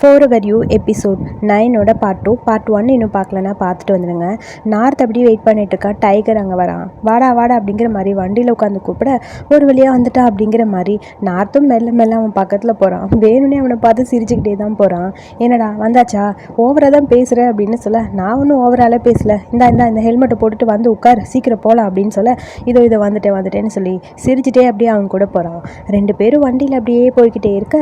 Four our you episode நைனோட part two part one இன்னும் பார்க்கலன்னா பார்த்துட்டு வந்துடுங்க. நார்த் அப்படியே வெயிட் பண்ணிட்டு இருக்கா? டைகர் அங்கே வரான் வாடா வாடா அப்படிங்கிற மாதிரி வண்டியில் உட்காந்து கூப்பிட ஒரு வழியாக வந்துட்டா அப்படிங்கிற மாதிரி நார்த்தும் மெல்ல மெல்ல அவன் பக்கத்தில் போகிறான் வேணும்னே அவனை பார்த்து சிரிச்சுக்கிட்டே தான் போகிறான் என்னடா வந்தாச்சா? ஓவராக தான் பேசுகிற அப்படின்னு சொல்ல நான் ஒன்றும் ஓவராலாக பேசல. இந்தா இந்தா இந்த ஹெல்மெட்டை போட்டுட்டு வந்து உட்கார். சீக்கிரம் போகலாம் அப்படின்னு சொல்ல இதோ இதை வந்துட்டேன் வந்துட்டேன்னு சொல்லி சிரிச்சிட்டே அப்படியே அவன் கூட போகிறான் ரெண்டு பேரும் வண்டியில் அப்படியே போய்கிட்டே இருக்க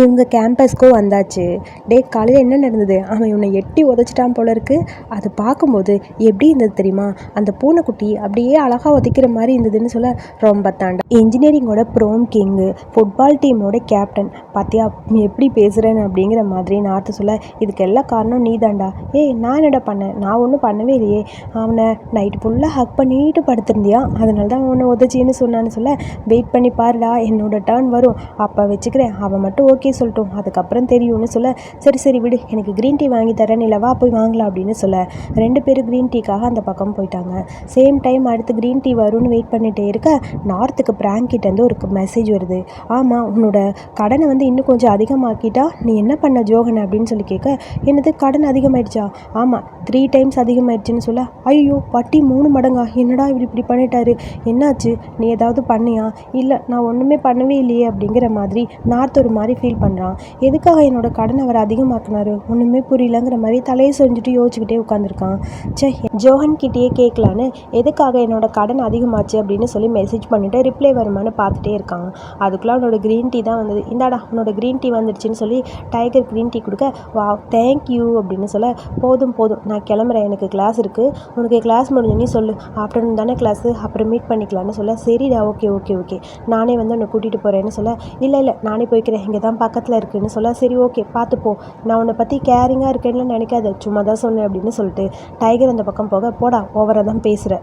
இவங்க கேம்பஸ்க்கும் வந்தாச்சு. டே காலையில் என்ன நடந்தது? அவன் இவனை எட்டி உதச்சிட்டான் போல இருக்கு. அது பார்க்கும்போது எப்படி இருந்தது தெரியுமா? அந்த பூனைக்குட்டி அப்படியே அழகாக உதைக்கிற மாதிரி இருந்ததுன்னு சொல்ல ரொம்ப தாண்டா. இன்ஜினியரிங்கோட ப்ரோம் கிங்கு ஃபுட்பால் டீமோட கேப்டன் பார்த்தியா நீ எப்படி பேசுகிறேன்னு அப்படிங்கிற மாதிரி நார்த்து சொல்ல இதுக்கு எல்லா காரணம் நீ தாண்டா ஏய் நான் என்னடா பண்ணேன் நான் ஒன்றும் பண்ணவே இல்லையே. அவனை நைட்டு ஃபுல்லாக ஹக் பண்ணிட்டு படுத்திருந்தியா? அதனால தான் அவனை உதச்சின்னு சொன்னான்னு சொல்ல வெயிட் பண்ணி பாருடா என்னோட டர்ன் வரும். அப்போ வச்சுக்கிறேன். அவன் மட்டும் ஓகே சொல்லட்டும். அதுக்கப்புறம் தெரியும்னு சொல்ல சரி சரி விடு. எனக்கு க்ரீன் டீ வாங்கி தரேன். இல்லை வா போய் வாங்கலாம் அப்படின்னு சொல்ல. ரெண்டு பேரும் க்ரீன் டீக்காக அந்த பக்கம் போயிட்டாங்க. சேம் டைம் அடுத்து க்ரீன் டீ வரும்னு வெயிட் பண்ணிகிட்டே இருக்க நார்த்துக்கு பிராங்கிட்டேருந்து ஒரு மெசேஜ் வருது. ஆமாம் உன்னோட கடனை வந்து இன்னும் கொஞ்சம் அதிகமாக்கிட்டா நீ என்ன பண்ண ஜோகன்? அப்படின்னு சொல்லி கேட்க என்னது கடன் அதிகமாயிடுச்சா? ஆமாம் த்ரீ டைம்ஸ் அதிகமாயிடுச்சுன்னு சொல்ல. ஐயோ வட்டி மூணு மடங்கா? என்னடா இப்படி இப்படி பண்ணிட்டாரு? என்னாச்சு? நீ ஏதாவது பண்ணியா? இல்லை நான் ஒன்றுமே பண்ணவே இல்லையே அப்படிங்கிற மாதிரி நார்த் ஒரு மாதிரி ஃபீல் பண்ணுறான் எதுக்காக என்னோட கடனை அவர் அதிகமாக்குனாரு. ஒன்றுமே புரியலங்கிற மாதிரி தலையை செஞ்சுட்டு யோசிச்சுக்கிட்டே உட்காந்துருக்கான் சே ஜோஹன் கிட்டேயே கேட்கலான்னு எதுக்காக என்னோட கடன் அதிகமாச்சு அப்படின்னு சொல்லி மெசேஜ் பண்ணிவிட்டு ரிப்ளை வருமானு பார்த்துட்டே இருக்கான். அதுக்குள்ளே அவனோட க்ரீன் டீ தான் வந்தது. இந்தாடா உன்னோட க்ரீன் டீ வந்துடுச்சுன்னு சொல்லி டைகர் க்ரீன் டீ கொடுக்க வா தேங்க்யூ அப்படின்னு சொல்ல போதும் போதும் நான் கிளம்புறேன். எனக்கு கிளாஸ் இருக்குது உனக்கு கிளாஸ் முடிஞ்சோன்னே சொல்லு. ஆஃப்டர்நூன் தானே கிளாஸு அப்புறம் மீட் பண்ணிக்கலான்னு சொல்ல சரிடா ஓகே ஓகே ஓகே நானே வந்து உன்னை கூட்டிகிட்டு போகிறேன்னு சொல்ல இல்லை இல்லை நானே போய்க்கிறேன். இங்கே தான் பக்கத்தில் இருக்குன்னு சொல்ல சரி ஓகே பார்த்து பார்த்துப்போ. நான் உன்னை பற்றி கேரிங்காக இருக்கேன்னு நினைக்காத. சும்மா தான் சொன்னேன் அப்படின்னு சொல்லிட்டு டைகர் அந்த பக்கம் போக போடா ஓவராக தான் பேசுகிற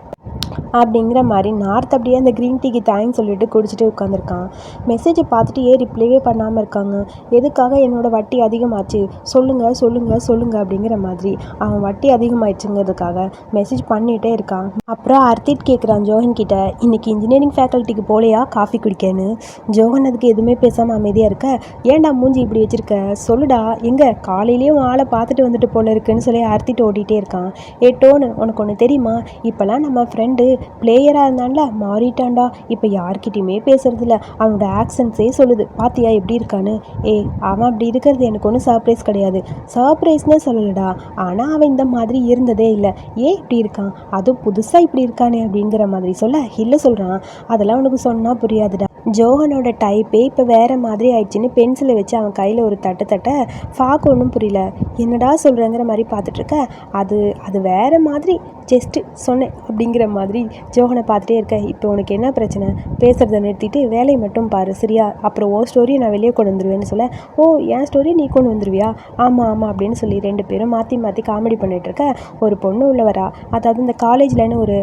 அப்படிங்கிற மாதிரி நார்த் அப்படியே அந்த க்ரீன் டீக்கு தேங்க்ஸ் சொல்லிட்டு குடிச்சிட்டு உட்காந்துருக்கான் மெசேஜை பார்த்துட்டு ஏன் ரிப்ளைவே பண்ணாமல் இருக்காங்க. எதுக்காக என்னோட வட்டி அதிகமாச்சு? சொல்லுங்கள் சொல்லுங்கள் சொல்லுங்கள் அப்படிங்கிற மாதிரி. அவன் வட்டி அதிகமாயிடுச்சுங்கிறதுக்காக மெசேஜ் பண்ணிகிட்டே இருக்கான். அப்புறம் அர்த்திட் கேட்குறான் ஜோஹன் கிட்ட இன்னைக்கு இன்ஜினியரிங் ஃபேக்கல்ட்டிக்கு போலையா? காஃபி குடிக்கன்னு. ஜோகன் அதுக்கு எதுவுமே பேசாமல் அமைதியாக இருக்க ஏன்டா மூஞ்சி இப்படி வச்சிருக்க? சொல்லுடா எங்கே? காலையிலேயும் ஆளை பார்த்துட்டு வந்துட்டு போல இருக்குன்னு சொல்லி அர்த்திட்டு ஓட்டிகிட்டே இருக்கான். ஏ டோனு உனக்கு ஒன்று தெரியுமா? இப்போல்லாம் நம்ம ஃப்ரெண்டு பிளேயராக இருந்தான்ல மாறிட்டான்டா. இப்போ யார்கிட்டையுமே பேசுறதில்ல. அவனோட ஆக்சன்ஸே சொல்லுது. பாத்தியா எப்படி இருக்கான்னு? ஏய் அவன் அப்படி இருக்கிறது எனக்கு ஒன்றும் சர்ப்ரைஸ் கிடையாது. சர்ப்ரைஸ்னே சொல்லலடா. ஆனால் அவன் இந்த மாதிரி இருந்ததே இல்லை. ஏன் இப்படி இருக்கான்? அதுவும் புதுசாக இப்படி இருக்கானே அப்படிங்கிற மாதிரி சொல்ல இல்லை சொல்கிறான் அதெல்லாம் உனக்கு சொன்னால் புரியாதுடா. ஜோஹனோட டைப்பே இப்போ வேறு மாதிரி ஆயிடுச்சுன்னு பென்சிலை வச்சு அவன் கையில் ஒரு தட்டு தட்ட ஃபாக்கு ஒன்றும் புரியல. என்னடா சொல்கிறேங்கிற மாதிரி பார்த்துட்ருக்க அது அது வேறு மாதிரி ஜஸ்ட்டு சொன்னேன் அப்படிங்கிற மாதிரி ஜோகனை பார்த்துட்டே இருக்க இப்போ உனக்கு என்ன பிரச்சனை? பேசுகிறத நிறுத்திட்டு வேலையை மட்டும் பாரு சரியா? அப்புறம் ஓ ஸ்டோரியை நான் வெளியே கொண்டு வந்துடுவேன்னு சொல்ல ஓ என் ஸ்டோரி நீ கொண்டு வந்துருவியா? ஆமாம் ஆமாம் அப்படின்னு சொல்லி ரெண்டு பேரும் மாற்றி மாற்றி காமெடி பண்ணிகிட்டு இருக்க ஒரு பொண்ணு உள்ள வரா அதாவது இந்த காலேஜ்லன்னு ஒரு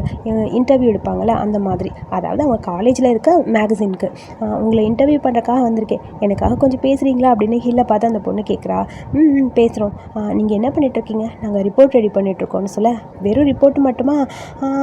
இன்டர்வியூ எடுப்பாங்கள்ல அந்த மாதிரி. அதாவது அவங்க காலேஜில் இருக்க மேகசினுக்கு உங்களை இன்டர்வியூ பண்ணுறக்காக வந்திருக்கேன். எனக்காக கொஞ்சம் பேசுகிறீங்களா அப்படின்னு ஹில்லை பார்த்து அந்த பொண்ணு கேட்குறா ம் பேசுகிறோம் நீங்கள் என்ன பண்ணிகிட்ருக்கீங்க நாங்கள் ரிப்போர்ட் ரெடி பண்ணிகிட்ருக்கோம்னு சொல்ல வெறும் ரிப்போர்ட் மட்டுமா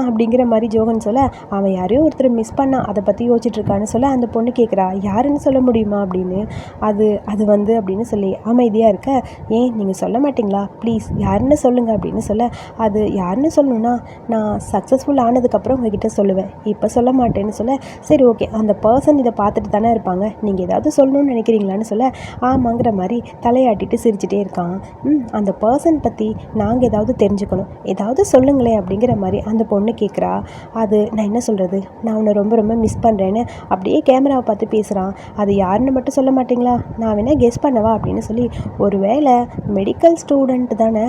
அப்படிங்கிற மாதிரி ஜோகன் சொல்ல அவன் யாரையோ ஒருத்தர் மிஸ் பண்ணான் அதை பற்றி யோசிச்சுட்ருக்கான்னு சொல்ல அந்த பொண்ணு கேட்குறா யாருன்னு சொல்ல முடியுமா? அப்படின்னு அது அது வந்து அப்படின்னு சொல்லி அமைதியாக இருக்க ஏன் நீங்கள் சொல்ல மாட்டிங்களா? ப்ளீஸ் யாருன்னு சொல்லுங்கள் அப்படின்னு சொல்ல அது யாருன்னு சொல்லணும்னா நான் சக்ஸஸ்ஃபுல் ஆனதுக்கப்புறம் உங்ககிட்ட சொல்லுவேன் இப்போ சொல்ல மாட்டேன்னு சொல்ல சரி ஓகே அந்த பர்சன் இதை பார்த்துட்டு தானே இருப்பாங்க நீங்கள் ஏதாவது சொல்லணும்னு நினைக்கிறீங்களான்னு சொல்ல ஆமாங்கிற மாதிரி தலையாட்டிட்டு சிரிச்சிட்டே இருக்கான். ம் அந்த பர்சன் பற்றி நாங்கள் ஏதாவது தெரிஞ்சுக்கணும் ஏதாவது சொல்லுங்களேன் அப்படிங்கிற மாதிரி அந்த பொண்ணு கேட்குறா அது நான் என்ன சொல்கிறது நான் உன்னை ரொம்ப ரொம்ப மிஸ் பண்ணுறேன்னு அப்படியே கேமராவை பார்த்து பேசுகிறான் அது யாருன்னு மட்டும் சொல்ல மாட்டிங்களா? நான் வேணால் கெஸ் பண்ணவா அப்படின்னு சொல்லி ஒரு வேளை மெடிக்கல் ஸ்டூடெண்ட் தானே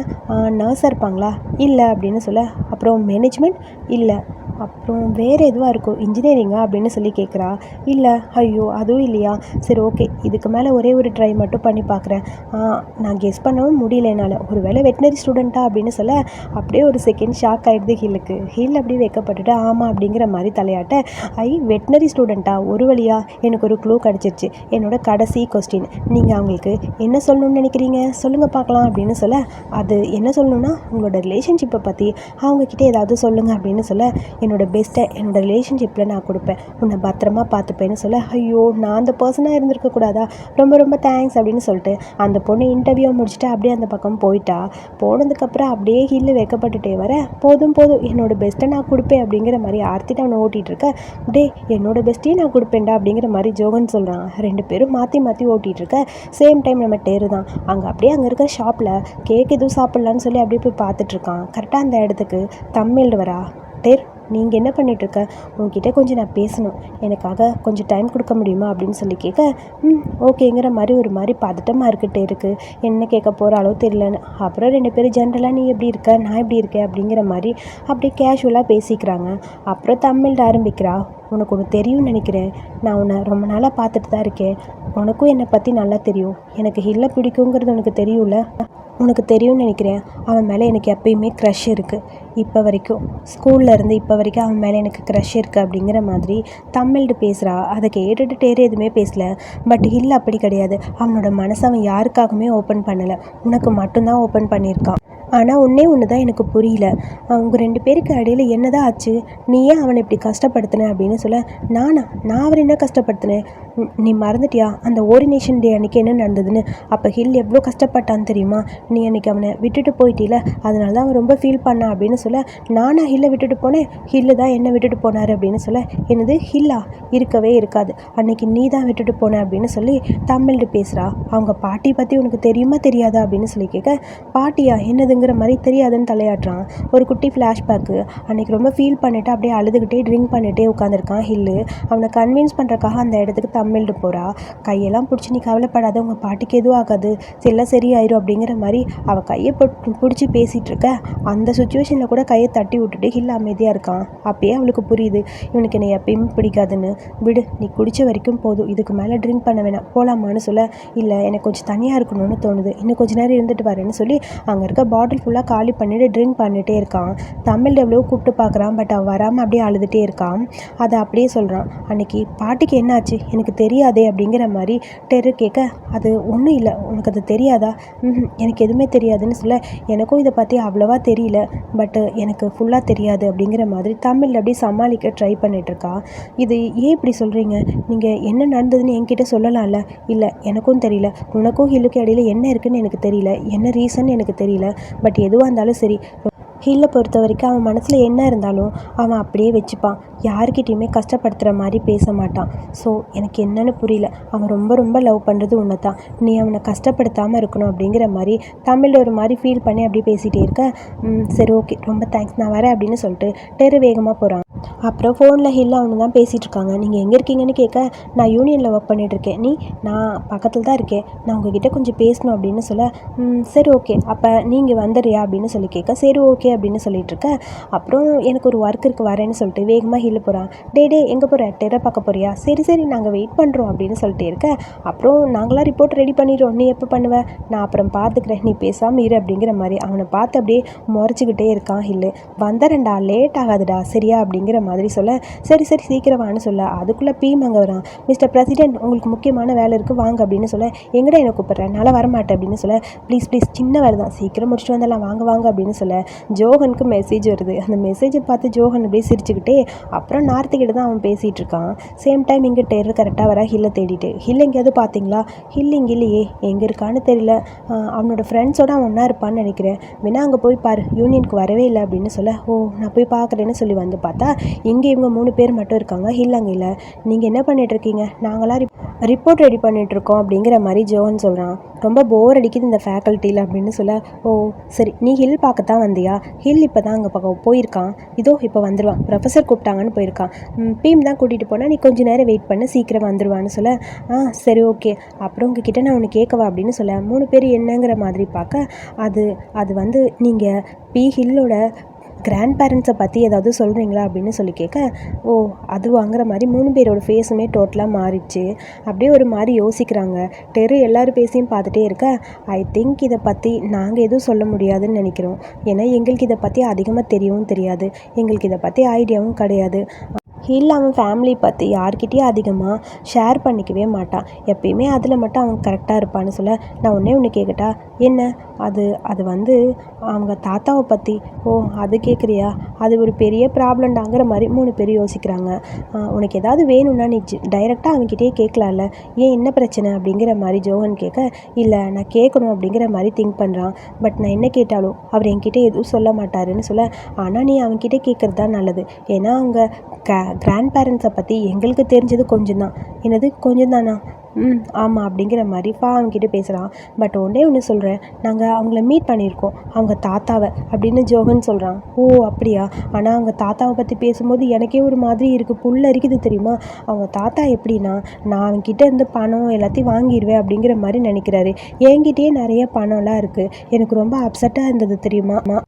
நர்ஸாக இருப்பாங்களா? இல்லை அப்படின்னு சொல்ல அப்புறம் மேனேஜ்மெண்ட் இல்லை. அப்புறம் வேறு எதுவாக இருக்கும்? இன்ஜினியரிங்கா அப்படின்னு சொல்லி கேட்குறா இல்லை. ஐயோ அதுவும் இல்லையா? சரி ஓகே இதுக்கு மேலே ஒரே ஒரு ட்ரை மட்டும் பண்ணி பார்க்குறேன் நான் கெஸ் பண்ணவும் முடியல என்னால். ஒரு வேளை வெட்டினரி ஸ்டூடெண்ட்டா அப்படின்னு சொல்ல அப்படியே ஒரு செகண்ட் ஷாக் ஆகிடுது ஹில்லுக்கு ஹில் அப்படியே வைக்கப்பட்டுட்டு ஆமாம் அப்படிங்கிற மாதிரி தலையாட்ட ஐ வெட்டினரி ஸ்டூடெண்ட்டா? ஒரு வழியாக எனக்கு ஒரு க்ளூ கிடச்சிருச்சு. என்னோட கடைசி கொஸ்டின். நீங்கள் அவங்களுக்கு என்ன சொல்லணும்னு நினைக்கிறீங்க? சொல்லுங்கள் பார்க்கலாம் அப்படின்னு சொல்ல அது என்ன சொல்லணும்னா உங்களோட ரிலேஷன்ஷிப்பை பற்றி அவங்கக்கிட்ட ஏதாவது சொல்லுங்கள் அப்படின்னு சொல்ல என்னோட பெஸ்ட்டை என்னோட ரிலேஷன்ஷிப்பில் நான் கொடுப்பேன். உன்னை பத்திரமா பார்த்துப்பேன்னு சொல்ல ஐயோ நான் அந்த பர்சனாக இருந்திருக்க கூடாதா? ரொம்ப ரொம்ப தேங்க்ஸ் அப்படின்னு சொல்லிட்டு அந்த பொண்ணு இன்டர்வியூ முடிச்சுட்டு அப்படியே அந்த பக்கம் போயிட்டா. போனதுக்கப்புறம் அப்படியே ஹில்லு வைக்கப்பட்டுட்டே வர போ போதும் போதும். என்னோடய பெஸ்ட்டை நான் கொடுப்பேன் அப்படிங்கிற மாதிரி ஆர்த்திட்டு அவனை ஓட்டிகிட்டு இருக்க? டே என்னோடய பெஸ்ட்டையும் நான் கொடுப்பேன்டா அப்படிங்கிற மாதிரி ஜோகன் சொல்கிறான் ரெண்டு பேரும் மாற்றி மாற்றி ஓட்டிகிட்டு இருக்க. சேம் டைம் நம்ம டேரு தான். அங்கே அப்படியே அங்கே இருக்க ஷாப்பில் கேக் எதுவும் சாப்பிட்லான்னு சொல்லி அப்படியே போய் பார்த்துட்ருக்கான் கரெக்டாக அந்த இடத்துக்கு தமிழ் வரா. டேர் நீங்கள் என்ன பண்ணிகிட்ருக்க உங்ககிட்ட கொஞ்சம் நான் பேசணும். எனக்காக கொஞ்சம் டைம் கொடுக்க முடியுமா? அப்படின்னு சொல்லி கேட்க ம் ஓகேங்கிற மாதிரி ஒரு மாதிரி பதட்டமாக இருக்கிட்டே இருக்குது என்ன கேட்க போகிற அளவு தெரியலன்னு. அப்புறம் ரெண்டு பேரும் ஜென்ரலாக நீ எப்படி இருக்க? நான் எப்படி இருக்கேன்? அப்படிங்கிற மாதிரி அப்படியே கேஷுவலாக பேசிக்கிறாங்க. அப்புறம் தமிழ்ல ஆரம்பிக்கிறா. உனக்கு ஒன்று தெரியும்னு நினைக்கிறேன். நான் உன்னை ரொம்ப நாளாக பார்த்துட்டு தான் இருக்கேன். உனக்கும் என்னை பற்றி நல்லா தெரியும். எனக்கு ஹில்லை பிடிக்குங்கிறது உனக்கு தெரியும்ல? உனக்கு தெரியும்னு நினைக்கிறேன். அவன் மேலே எனக்கு எப்பயுமே க்ரஷ் இருக்குது இப்போ வரைக்கும் ஸ்கூல்லேருந்து இப்போ வரைக்கும் அவன் மேலே எனக்கு க்ரஷ் இருக்குது அப்படிங்கிற மாதிரி தமிழ்டு பேசுகிறா அதை கேட்டுட்டு எதுவுமே பேசல. பட் ஹில் அப்படி கிடையாது. அவனோட மனசை அவன் யாருக்காகவுமே ஓப்பன் பண்ணலை. உனக்கு மட்டும்தான் ஓப்பன் பண்ணியிருக்கான். ஆனால் ஒன்றே ஒன்று தான் எனக்கு புரியல. அவங்க ரெண்டு பேருக்கு இடையில என்னதான் ஆச்சு? நீ ஏன் அவனை இப்படி கஷ்டப்படுத்தின அப்படின்னு சொல்ல நானா? நான் அவரை என்ன கஷ்டப்படுத்தினேன் நீ மறந்துட்டியா? அந்த ஓரினேஷன் டே அன்னைக்கு என்ன நடந்ததுன்னு? அப்போ ஹில் எவ்வளோ கஷ்டப்பட்டான்னு தெரியுமா? நீ அன்னைக்கு அவனை விட்டுட்டு போயிட்டீல. அதனால தான் அவன் ரொம்ப ஃபீல் பண்ணான் அப்படின்னு சொல்ல நானா ஹில்லை விட்டுட்டு போனேன் ஹில்லு தான் என்னை விட்டுட்டு போனார் அப்படின்னு சொல்ல என்னது ஹில்லா இருக்கவே இருக்காது. அன்னைக்கு நீ தான் விட்டுட்டு போன அப்படின்னு சொல்லி தமிழ்ட்டு பேசுகிறா அவங்க பாட்டி பற்றி உனக்கு தெரியுமா தெரியாதா? அப்படின்னு சொல்லி கேட்க பாட்டியா என்னதுங்கிற மாதிரி தெரியாதுன்னு தலையாட்டுறான். ஒரு குட்டி ஃப்ளாஷ்பேக்கு அன்னைக்கு ரொம்ப ஃபீல் பண்ணிட்டு அப்படியே அழுதுகிட்டே ட்ரிங்க் பண்ணிகிட்டே உட்காந்துருக்கான் ஹில்லு அவனை கன்வின்ஸ் பண்ணுறக்காக அந்த இடத்துக்கு தமிழ்ட்டு போகிறா கையெல்லாம் பிடிச்சி நீ கவலைப்படாத உங்கள் பாட்டிக்கு எதுவும் ஆகாது. எல்லாம் சரியாயிரும் அப்படிங்கிற மாதிரி அவள் கையை பிடிச்சி பேசிகிட்டு இருக்க. அந்த சுச்சுவேஷனில் கூட கையை தட்டி விட்டுட்டு ஹில் அமைதியாக இருக்கான் அப்பயே அவளுக்கு புரியுது. இவனுக்கு என்னை எப்பயுமே பிடிக்காதுன்னு. விடு நீ குடித்த வரைக்கும் போதும். இதுக்கு மேலே ட்ரிங்க் பண்ண வேணாம். போகலாமான்னு சொல்ல இல்லை எனக்கு கொஞ்சம் தனியாக இருக்கணும்னு தோணுது. இன்னும் கொஞ்சம் நேரம் இருந்துட்டு வரேன்னு சொல்லி அங்கே இருக்க பாட்டில் ஃபுல்லாக காலி பண்ணிட்டு ட்ரிங்க் பண்ணிட்டே இருக்கான். தமிழ் எவ்வளோ கூப்பிட்டு பார்க்குறான் பட் அவன் வராமல் அப்படியே அழுதுகிட்டே இருக்கான். அதை அப்படியே சொல்கிறான் அன்னைக்கு பாட்டிக்கு என்னாச்சு? எனக்கு தெரியாதே அப்படிங்கிற மாதிரி டெரு கேட்க அது ஒன்றும் இல்லை. உனக்கு அது தெரியாதா? எனக்கு எதுவுமே தெரியாதுன்னு சொல்ல எனக்கும் இதை பற்றி அவ்வளோவா தெரியல. பட்டு எனக்கு ஃபுல்லாக தெரியாது அப்படிங்கிற மாதிரி தமிழில் அப்படியே சமாளிக்க ட்ரை பண்ணிகிட்ருக்கா இது ஏன் இப்படி சொல்கிறீங்க நீங்கள் என்ன நடந்ததுன்னு என்கிட்ட சொல்லலாம்ல? இல்லை எனக்கும் தெரியல. உனக்கும் ஹில்லுக்கு இடையில என்ன இருக்குன்னு எனக்கு தெரியல. என்ன ரீசன் எனக்கு தெரியல. பட் எதுவாக இருந்தாலும் சரி ஹில்லை பொறுத்த வரைக்கும் அவன் மனசில் என்ன இருந்தாலும் அவன் அப்படியே வச்சுப்பான். யாருக்கிட்டேயுமே கஷ்டப்படுத்துகிற மாதிரி பேச மாட்டான். ஸோ எனக்கு என்னன்னு புரியல. அவன் ரொம்ப ரொம்ப லவ் பண்ணுறது உன்னை தான் நீ அவனை கஷ்டப்படுத்தாமல் இருக்கணும் அப்படிங்கிற மாதிரி தமிழில் ஒரு மாதிரி ஃபீல் பண்ணி அப்படியே பேசிகிட்டே இருக்க. "ம், சரி ஓகே ரொம்ப தேங்க்ஸ் நான் வரேன் அப்படின்னு சொல்லிட்டு டெரு வேகமாக போகிறான் அப்புறம் ஃபோனில் ஹில் அவனு தான் பேசிகிட்டு இருக்காங்க. நீங்கள் எங்கே இருக்கீங்கன்னு கேட்க நான் யூனியனில் ஒர்க் பண்ணிகிட்ருக்கேன் இருக்கேன். நீ நான் பக்கத்தில் தான் இருக்கேன். நான் உங்ககிட்ட கொஞ்சம் பேசணும் அப்படின்னு சொல்ல "ம், சரி ஓகே அப்போ நீங்கள் வந்துடுறியா? அப்படின்னு சொல்லி கேட்க சரி ஓகே அப்படின்னு சொல்லிட்டு இருக்க. அப்புறம் எனக்கு ஒரு ஒர்க் இருக்குது வரேன்னு சொல்லிட்டு வேகமாக ஹில் போகிறான் டே டே எங்கே போகிற டெரை பார்க்க போறியா? சரி சரி நாங்கள் வெயிட் பண்ணுறோம் அப்படின்னு சொல்லிட்டு இருக்க. அப்புறம் நாங்களாம் ரிப்போர்ட் ரெடி பண்ணிடுறோம். நீ எப்போ பண்ணுவ? நான் அப்புறம் பார்த்துக்கிறேன் நீ பேசாமல் இரு. அப்படிங்கிற மாதிரி அவனை பார்த்து அப்படியே முறைச்சிக்கிட்டே இருக்கான் ஹில்லு. வந்துடுறேன்டா லேட் ஆகாதுடா. சரியா? அப்படிங்கிற மாதிரி சொல்ல சரி சரி சீக்கிரம் வான்னு சொல்ல. அதுக்குள்ளே பீம் அங்கே வரான் மிஸ்டர் பிரசிடென்ட் உங்களுக்கு முக்கியமான வேலை இருக்குது வாங்க அப்படின்னு சொல்ல எங்கடா என்ன கூப்பிட்றேன் நல்லா வரமாட்டேன் அப்படின்னு சொல்ல ப்ளீஸ் ப்ளீஸ் சின்ன வேலை தான். சீக்கிரம் முடிச்சுட்டு வந்துடலாம் வாங்க வாங்க அப்படின்னு சொல்ல ஜோகனுக்கு மெசேஜ் வருது. அந்த மெசேஜை பார்த்து ஜோகன் அப்படியே சிரிச்சுக்கிட்டே அப்புறம் நார்த்துக்கிட்ட தான் அவன் பேசிகிட்டு இருக்கான். சேம் டைம் இங்கே டெரர் கரெக்டாக வர ஹில்லை தேடிட்டு. ஹில் எங்கேயாவது பார்த்தீங்களா? ஹில் இங்கே இல்லையே எங்கே இருக்கான்னு தெரியல. அவனோட ஃப்ரெண்ட்ஸோட அவன் ஒன்றா இருப்பான்னு நினைக்கிறேன். வேணா அங்கே போய் பாரு யூனியனுக்கு வரவே இல்லை அப்படின்னு சொல்ல ஓ நான் போய் பார்க்குறேன்னு சொல்லி வந்து பார்த்தா இங்கே இவங்க மூணு பேர் மட்டும் இருக்காங்க. ஹில் அங்கே இல்லை. நீங்கள் என்ன பண்ணிட்டு இருக்கீங்க? நாங்களாம் ரிப் ரிப்போர்ட் ரெடி பண்ணிகிட்ருக்கோம் இருக்கோம் அப்படிங்கிற மாதிரி ஜோன் சொல்கிறான் ரொம்ப போர் அடிக்குது இந்த ஃபேக்கல்ட்டியில் அப்படின்னு சொல்ல ஓ சரி நீ ஹில் பார்க்கத்தான் வந்தியா? ஹில் இப்போ தான் அங்கே பக்கம் போயிருக்கான். இதோ இப்போ வந்துடுவான் ப்ரொஃபஸர் கூப்பிட்டாங்கன்னு போயிருக்கான். பீம் தான் கூட்டிகிட்டு போனால் நீ கொஞ்சம் நேரம் வெயிட் பண்ண சீக்கிரம் வந்துடுவான்னு சொல்ல ஆ சரி ஓகே. அப்புறம் உங்ககிட்ட நான் உனக்கு கேட்கவா அப்படின்னு சொல்ல மூணு பேர் என்னங்கிற மாதிரி பார்க்க அது அது வந்து நீங்கள் பி ஹில்லோட கிராண்ட் பேரண்ட்ஸை பற்றி ஏதாவது சொல்கிறீங்களா அப்படின்னு சொல்லி கேட்க ஓ அது வாங்குற மாதிரி மூணு பேரோட ஃபேஸுமே டோட்டலாக மாறிடுச்சு. அப்படியே ஒரு மாதிரி யோசிக்கிறாங்க. டெரு எல்லார் பேசியும் பார்த்துட்டே இருக்க. ஐ திங்க் இதை பற்றி நாங்கள் எதுவும் சொல்ல முடியாதுன்னு நினைக்கிறோம். ஏன்னா எங்களுக்கு இதை பற்றி அதிகமாக தெரியவும் தெரியாது. எங்களுக்கு இதை பற்றி ஐடியாவும் கிடையாது. இல்லை அவன் ஃபேமிலி பற்றி யார்கிட்டயும் அதிகமாக ஷேர் பண்ணிக்கவே மாட்டான் எப்பயுமே அதில் மட்டும் அவன் கரெக்டாக இருப்பான்னு சொல்ல நான் ஒன்றே ஒன்று கேட்கட்டா என்ன? அது அது வந்து அவங்க தாத்தாவை பற்றி ஓ அது கேட்குறியா அது ஒரு பெரிய ப்ராப்ளம்டாங்கிற மாதிரி மூணு பேர் யோசிக்கிறாங்க. உனக்கு ஏதாவது வேணும்னா நீ டைரெக்டாக அவன்கிட்டயே கேட்கலாம்ல ஏன் என்ன பிரச்சனை அப்படிங்கிற மாதிரி ஜோகன் கேட்க இல்லை நான் கேட்கணும் அப்படிங்கிற மாதிரி திங்க் பண்ணுறான் பட் நான் என்ன கேட்டாலும் அவர் என்கிட்ட எதுவும் சொல்ல மாட்டாருன்னு சொல்ல ஆனால் நீ அவன்கிட்ட கேட்குறது தான் நல்லது. ஏன்னா அவங்க க கிராண்ட் பேரண்ட்ஸை பற்றி எங்களுக்கு தெரிஞ்சது கொஞ்சம் தான் என்னது? கொஞ்சம் தானா ம் ஆமாம் அப்படிங்கிற மாதிரி ஃபா அவன்கிட்ட பேசுகிறான் பட் ஒன்றே ஒன்று சொல்கிறேன் நாங்கள் அவங்கள மீட் பண்ணியிருக்கோம். அவங்க தாத்தாவை அப்படின்னு ஜோகன் சொல்கிறான் ஓ அப்படியா? ஆனால் அவங்க தாத்தாவை பற்றி பேசும்போது எனக்கே ஒரு மாதிரி இருக்குது புல் அரிக்குது தெரியுமா? அவங்க தாத்தா எப்படின்னா நான் அவங்ககிட்ட இருந்து பணம் எல்லாத்தையும் வாங்கிடுவேன் அப்படிங்கிற மாதிரி நினைக்கிறாரு. என்கிட்டயே நிறைய பணம்லாம் இருக்குது எனக்கு ரொம்ப அப்செட்டாக இருந்தது தெரியுமா? நான்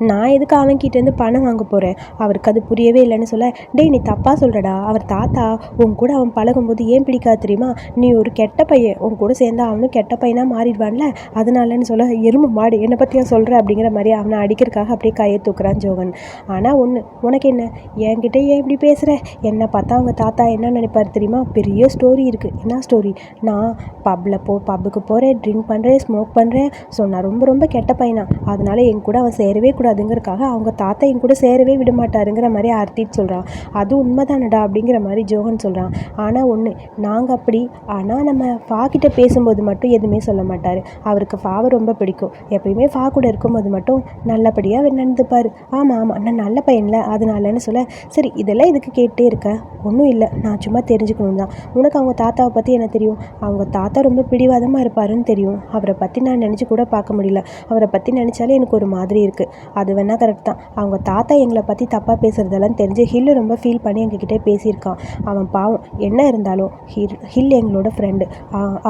நான் எதுக்கு அவன்கிட்டேருந்து பணம் வாங்க போகிறேன் அவருக்கு அது புரியவே இல்லைன்னு சொல்ல டேய் நீ தப்பாக சொல்கிறடா அவர் தாத்தா உன் கூட அவன் பழகும்போது ஏன் பிடிக்காது தெரியுமா? நீ நீ ஒரு கெட்ட பையன் உன் கூட சேர்ந்தா அவனும் கெட்ட பையனாக மாறிடுவான்ல? அதனாலன்னு சொல்ல எருமை மாடு என்னை பற்றியா சொல்கிற அப்படிங்கிற மாதிரி அவனை அடிக்கிறதுக்காக அப்படியே கையை தூக்குறான் ஜோகன். ஆனால் ஒன்று உனக்கு என்ன? என்கிட்ட ஏன் இப்படி பேசுகிற என்னை பார்த்தா அவங்க தாத்தா என்ன நினைப்பார் தெரியுமா? பெரிய ஸ்டோரி இருக்குது என்ன ஸ்டோரி நான் பப்பில் போ பப்புக்கு போகிறேன் ட்ரிங்க் பண்ணுறேன் ஸ்மோக் பண்ணுறேன் ஸோ நான் ரொம்ப ரொம்ப கெட்ட பையனா? அதனால என் கூட அவன் சேரவே கூடாதுங்கிறக்காக அவங்க தாத்தா என் கூட சேரவே விட மாட்டாருங்கிற மாதிரி ஆர்த்திட்டு சொல்கிறான் அது உண்மைதானடா? அப்படிங்கிற மாதிரி ஜோகன் சொல்கிறான் ஆனால் ஒன்று நாங்கள் அப்படி ஆனால் நம்ம ஃபா கிட்ட பேசும்போது மட்டும் எதுவுமே சொல்ல மாட்டார். அவருக்கு ஃபாவை ரொம்ப பிடிக்கும். எப்பயுமே ஃபா கூட இருக்கும்போது மட்டும் நல்லபடியாக நடந்துப்பார். ஆமாம் ஆமாம் நான் நல்ல பையன்ல அதனாலன்னு சொல்ல சரி இதெல்லாம் இதுக்கு கேட்டே இருக்க? ஒன்றும் இல்லை. நான் சும்மா தெரிஞ்சுக்கணும் தான். உனக்கு அவங்க தாத்தாவை பற்றி என்ன தெரியும்? அவங்க தாத்தா ரொம்ப பிடிவாதமாக இருப்பாருன்னு தெரியும். அவரை பற்றி நான் நினச்சி கூட பார்க்க முடியல. அவரை பற்றி நினச்சாலே எனக்கு ஒரு மாதிரி இருக்குது அது வேணால் கரெக்ட் தான். அவங்க தாத்தா எங்களை பற்றி தப்பாக பேசுகிறதெல்லாம் தெரிஞ்சு ஹில்லு ரொம்ப ஃபீல் பண்ணி எங்ககிட்ட பேசியிருக்கான். அவன் பாவம் என்ன இருந்தாலும் ஹில் ஹில் எங்களோட ஃப்ரெண்டு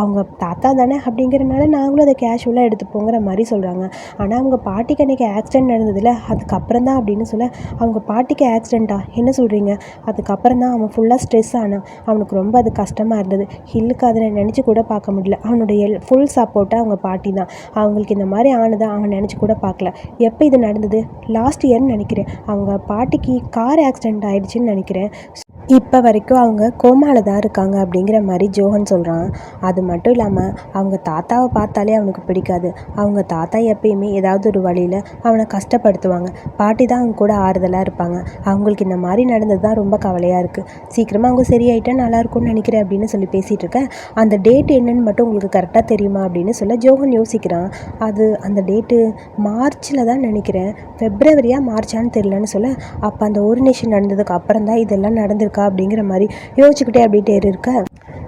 அவங்க தாத்தா தானே அப்படிங்கிறனால நாங்களும் அதை கேஷுவலாக எடுத்துப்போங்கிற மாதிரி சொல்கிறாங்க ஆனால் அவங்க பாட்டிக்கு அன்றைக்கி ஆக்சிடென்ட் நடந்ததில்ல அதுக்கப்புறம் தான் அப்படின்னு சொல்ல அவங்க பாட்டிக்கு ஆக்சிடெண்ட்டா என்ன சொல்கிறீங்க அதுக்கப்புறம் தான் அவன் ஃபுல்லாக ஸ்ட்ரெஸ் ஆனான். அவனுக்கு ரொம்ப அது கஷ்டமாக இருந்தது. ஹில்லுக்கு அதில் நினச்சி கூட பார்க்க முடியல. அவனுடைய ஃபுல் சப்போர்ட்டாக அவங்க பாட்டி தான். அவங்களுக்கு இந்த மாதிரி ஆனதை? அவன் நினச்சி கூட பார்க்கல. எப்போ இது நடந்தது? லாஸ்ட் இயர்னு நினைக்கிறேன். அவங்க பாட்டிக்கு கார் ஆக்சிடெண்ட் ஆகிடுச்சின்னு நினைக்கிறேன். இப்போ வரைக்கும் அவங்க கோமாவில் தான் இருக்காங்க அப்படிங்கிற மாதிரி ஜோஹன் சொல்கிறான் அது மட்டும் இல்லாமல் அவங்க தாத்தாவை பார்த்தாலே அவனுக்கு பிடிக்காது. அவங்க தாத்தா எப்பயுமே ஏதாவது ஒரு வழியில் அவனை கஷ்டப்படுத்துவாங்க. பாட்டி தான் அவங்க கூட ஆறுதலாக இருப்பாங்க. அவங்களுக்கு இந்த மாதிரி நடந்தது தான் ரொம்ப கவலையாக இருக்குது சீக்கிரமாக அவங்க சரியாயிட்டா நல்லாயிருக்கும்னு நினைக்கிறேன் அப்படின்னு சொல்லி பேசிகிட்டு இருக்கேன் அந்த டேட் என்னன்னு மட்டும் உங்களுக்கு கரெக்டாக தெரியுமா அப்படின்னு சொல்ல ஜோஹன் யோசிக்கிறான். அது அந்த டேட்டு மார்ச்சில் தான் நினைக்கிறேன். ஃபெப்ரவரியா மார்ச்சான்னு தெரிலன்னு சொல்ல அப்போ அந்த ஓரினேஷன் நடந்ததுக்கு அப்புறம் தான் இதெல்லாம் நடந்திருக்கு. அப்படிங்கிற மாதிரி யோசிச்சுக்கிட்டே அப்படியே டேர் இருக்க.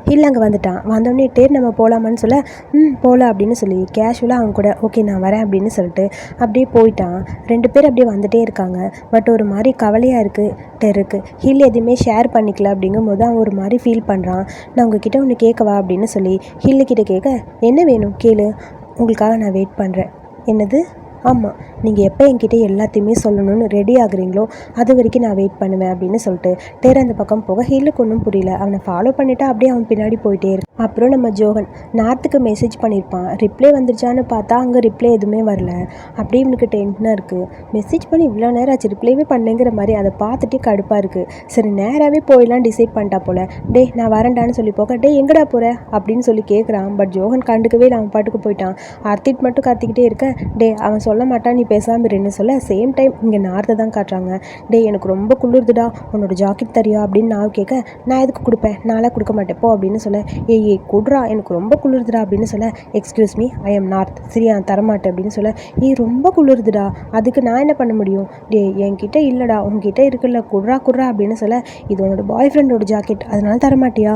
இல்லை அங்கே வந்துட்டான். வந்தோடனே டேர் நம்ம போகலாமான்னு சொல்ல ம் போகலாம் அப்படின்னு சொல்லி கேஷுவலாக அவங்க கூட ஓகே நான் வரேன் அப்படின்னு சொல்லிட்டு அப்படியே போயிட்டான். ரெண்டு பேர் அப்படியே வந்துட்டே இருக்காங்க. பட் ஒரு மாதிரி கவலையாக இருக்குது டெருக்கு. ஹில் எதுவுமே ஷேர் பண்ணிக்கல அப்படிங்கும்போது அவன் ஒரு மாதிரி ஃபீல் பண்ணுறான் நான் உங்ககிட்ட ஒன்று கேட்கவா அப்படின்னு சொல்லி ஹில்லு கிட்டே கேட்க என்ன வேணும்? கேளு. உங்களுக்காக நான் வெயிட் பண்ணுறேன் என்னது? ஆமாம் நீங்கள் எப்போ என்கிட்ட எல்லாத்தையுமே சொல்லணும்னு ரெடி ஆகுறீங்களோ அது வரைக்கும் நான் வெயிட் பண்ணுவேன் அப்படின்னு சொல்லிட்டு டேர் அந்த பக்கம் போக ஹில்லுக்கு ஒன்றும் புரியல. அவனை ஃபாலோ பண்ணிவிட்டு அப்படியே அவன் பின்னாடி போயிட்டே இருக்கு அப்புறம் நம்ம ஜோகன் நார்த்துக்கு மெசேஜ் பண்ணியிருப்பான் ரிப்ளை வந்துருச்சான்னு பார்த்தா அங்கே ரிப்ளை எதுவுமே வரல. அப்படியே இவனுக்கு டென்ஷனாக இருக்குது மெசேஜ் பண்ணி இவ்வளோ நேரம் ஆச்சு ரிப்ளைவே பண்ணேங்கிற மாதிரி அதை பார்த்துட்டே கடுப்பாக இருக்குது சரி நேராகவே போயிடலாம் டிசைட் பண்ணிட்டா போல. டே நான் வரேன்டான்னு சொல்லி போக டே எங்கடா போகிற அப்படின்னு சொல்லி கேட்குறான் பட் ஜோகன் கண்டுக்கவே நான் அவன் பாட்டுக்கு போயிட்டான். அர்த்திட் மட்டும் கத்திக்கிட்டே இருக்க டே அவன் சொல்ல மாட்டான் நீ பேசாமல் இருன்னு சொல்ல? சேம் டைம் இங்கே நார்த்தை தான் காட்டுறாங்க. டே எனக்கு ரொம்ப குளிருதுடா உன்னோட ஜாக்கெட் தரியா? அப்படின்னு நான் கேட்க நான் எதுக்கு கொடுப்பேன்? நான்லாம் கொடுக்க மாட்டேன் போ அப்படின்னு சொல்ல ஏய் ஏய் குடுறா எனக்கு ரொம்ப குளிருதுடா அப்படின்னு சொல்ல excuse me I am North சரியா நான் தரமாட்டேன் அப்படின்னு சொல்ல ஏய் ரொம்ப குளிருதுடா. அதுக்கு நான் என்ன பண்ண முடியும்? டே என்கிட்ட இல்லைடா. உங்ககிட்ட இருக்குல்ல குடுறா குடுறா அப்படின்னு சொல்ல இது உன்னோட பாய் ஃப்ரெண்டோட ஜாக்கெட் அதனால தரமாட்டியா?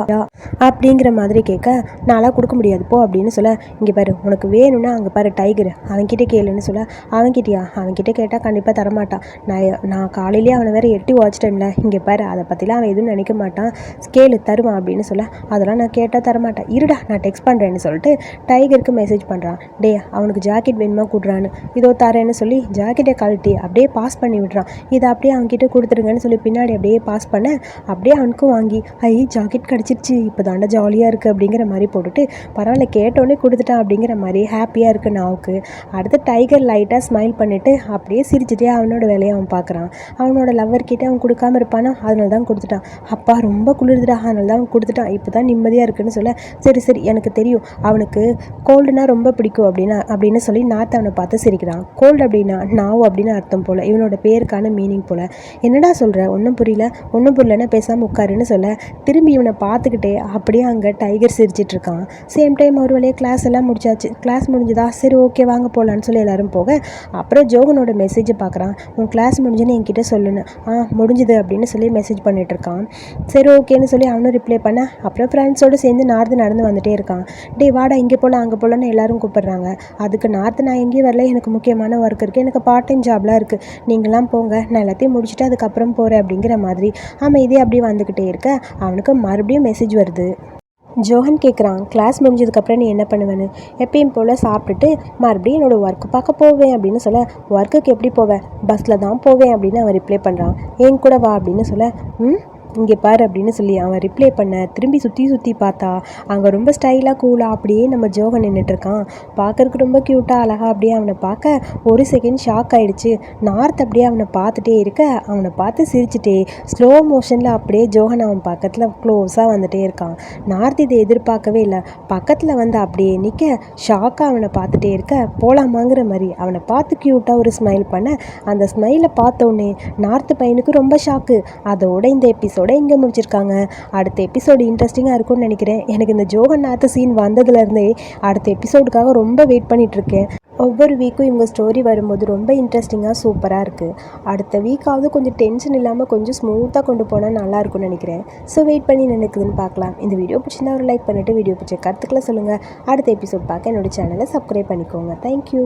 அப்படிங்கிற மாதிரி கேட்க நான்லாம் கொடுக்க முடியாது. போ அப்படின்னு சொல்ல இங்கே பாரு உனக்கு வேணும்னா அங்கே பாரு டைகர் அவன்கிட்ட கேளுன்னு சொல்ல அவன்கிட்டயா? அவன்கிட்ட கேட்டால் கண்டிப்பாக தரமாட்டான் நான் நான் காலையிலேயே அவனை வேற எட்டி வாச்சிட்டேன்ல இங்கே பாரு அதை பற்றிலாம் அவன் எதுவும் நினைக்க மாட்டான். கேளு தருவான் அப்படின்னு சொல்ல அதெல்லாம் நான் கேட்டால் தர மாட்டான் இருடா நான் டெக்ஸ்ட் பண்ணுறேன்னு சொல்லிட்டு டைகருக்கு மெசேஜ் பண்ணுறான் டே அவனுக்கு ஜாக்கெட் வேணுமா கூடுறான்னு. இதோ தரேன்னு சொல்லி ஜாக்கெட்டை கழட்டி அப்படியே பாஸ் பண்ணி விடுறான் இதை அப்படியே அவன்கிட்ட கொடுத்துருங்கன்னு சொல்லி பின்னாடி அப்படியே பாஸ் பண்ண அப்படியே அவனுக்கும் வாங்கி ஐ ஜாக்கெட் கிடச்சிருச்சு. இப்போ தாண்டா ஜாலியாக இருக்குது அப்படிங்கிற மாதிரி போட்டுட்டு பரவாயில்ல கேட்டோன்னே கொடுத்துட்டான் அப்படிங்கிற மாதிரி ஹாப்பியாக இருக்குது நாவுக்கு. அடுத்து டைகர் லைட்டாக ஸ்மைல் பண்ணிவிட்டு அப்படியே சிரிச்சுட்டே அவனோட வேலையை அவன் பார்க்குறான் அவனோட லவ்வர் கிட்டே அவன் கொடுக்காம இருப்பானா? அதனால தான் கொடுத்துட்டான். அப்பா ரொம்ப குளிர்துடா. அதனால தான் அவன் கொடுத்துட்டான். இப்போ தான் நிம்மதியாக இருக்குன்னு சொல்ல சரி சரி எனக்கு தெரியும். அவனுக்கு கோல்டுனா ரொம்ப பிடிக்கும் அப்படின்னா அப்படின்னு சொல்லி நார்த் அவனை பார்த்து சிரிக்கிறான். கோல்டு அப்படின்னா நாவ் அப்படின்னு அர்த்தம் போல் இவனோட பேருக்கான மீனிங் போல். என்னடா சொல்கிற ஒன்றும் புரியல. ஒன்றும் புரியலன்னா பேசாமல் உட்காருன்னு சொல்ல. திரும்பி இவனை பார்த்துக்கிட்டே அப்படியே அங்கே டைகர் சிரிச்சிட்டு இருக்கான். சேம் டைம் ஒரு வழியாக கிளாஸ் எல்லாம் முடிச்சாச்சு. கிளாஸ் முடிஞ்சதா? சரி ஓகே வாங்க போகலான்னு சொல்லி எல்லாரும் போக அப்புறம் ஜோகனோட மெசேஜை பார்க்குறான். உன் கிளாஸ் முடிஞ்சுன்னு என்கிட்ட சொல்லுன்னு. ஆ முடிஞ்சுது அப்படின்னு சொல்லி மெசேஜ் பண்ணிட்டு இருக்கான். சரி ஓகேன்னு சொல்லி அவனும் ரிப்ளை பண்ண அப்புறம் ஃப்ரெண்ட்ஸோடு சேர்ந்து நார்த்து நடந்து வந்துட்டே இருக்கான். டே வாடா இங்கே போகலாம் அங்கே போகலான்னு எல்லாரும் கூப்பிட்றாங்க. அதுக்கு நார்த்து நான் எங்கேயும் வரல. எனக்கு முக்கியமான ஒர்க் இருக்குது எனக்கு பார்ட் டைம் ஜாப்லாம் இருக்குது நீங்களாம் போங்க. நான் எல்லாத்தையும் முடிச்சுட்டு அதுக்கப்புறம் போகிறேன் அப்படிங்கிற மாதிரி. அமைதியே அப்படியே வந்துக்கிட்டே இருக்க. அவனுக்கு மறுபடியும் மெசேஜ் வருது. ஜோஹன் கேட்குறான் கிளாஸ் முடிஞ்சதுக்கப்புறம் நீ என்ன பண்ணுவேன்னு? எப்பயும் போல் சாப்பிட்டுட்டு மறுபடியும் என்னோடய ஒர்க்கு பார்க்க போவேன் அப்படின்னு சொல்ல ஒர்க்குக்கு எப்படி போவேன் பஸ்ஸில் தான் போவேன் அப்படின்னு அவன் ரிப்ளை பண்ணுறான் என் கூட வா அப்படின்னு சொல்ல ம்? இங்கே பாரு அப்படின்னு சொல்லி அவன் ரிப்ளை பண்ண திரும்பி சுற்றி சுற்றி பார்த்தா அங்கே ரொம்ப ஸ்டைலாக கூலாக அப்படியே நம்ம ஜோகன் நின்றுட்டுருக்கான் பார்க்குறக்கு ரொம்ப க்யூட்டாக அழகாக அப்படியே அவனை பார்க்க ஒரு செகண்ட் ஷாக் ஆகிடுச்சு நார்த் அப்படியே அவனை பார்த்துட்டே இருக்க அவனை பார்த்து சிரிச்சுட்டே ஸ்லோ மோஷனில் அப்படியே ஜோகன் அவன் பக்கத்தில் க்ளோஸாக வந்துட்டே இருக்கான். நார்த் இதை எதிர்பார்க்கவே இல்லை. பக்கத்தில் வந்து அப்படியே நிற்க ஷாக்காக அவனை பார்த்துட்டே இருக்க போகலாமாங்கிற மாதிரி அவனை பார்த்து க்யூட்டாக ஒரு ஸ்மைல் பண்ண அந்த ஸ்மைலை பார்த்தோன்னே நார்த்து பையனுக்கு ரொம்ப ஷாக்கு அதோட இந்த எபிசோட இங்கே முடிச்சிருக்காங்க. அடுத்த எபிசோடு இன்ட்ரெஸ்டிங்காக இருக்கும்னு நினைக்கிறேன். எனக்கு இந்த ஜோகன் நாத்து சீன் வந்ததுலேருந்தே அடுத்த எபிசோடுக்காக ரொம்ப வெயிட் பண்ணிகிட்ருக்கேன் ஒவ்வொரு வீக்கும் இவங்க ஸ்டோரி வரும்போது ரொம்ப இன்ட்ரெஸ்டிங்காக சூப்பராக இருக்குது அடுத்த வீக்காவது கொஞ்சம் டென்ஷன் இல்லாமல் கொஞ்சம் ஸ்மூத்தாக கொண்டு போனால் நல்லாயிருக்கும்னு நினைக்கிறேன். ஸோ வெயிட் பண்ணி நினைக்குதுன்னு பார்க்கலாம். இந்த வீடியோ பிடிச்சிருந்தா ஒரு லைக் பண்ணிவிட்டு வீடியோ பிடிச்ச கருத்துக்களை சொல்லுங்கள் அடுத்த எபிசோட் பார்க்க என்னோடய சேனலை சப்ஸ்கிரைப் பண்ணிக்கோங்க. தேங்க்யூ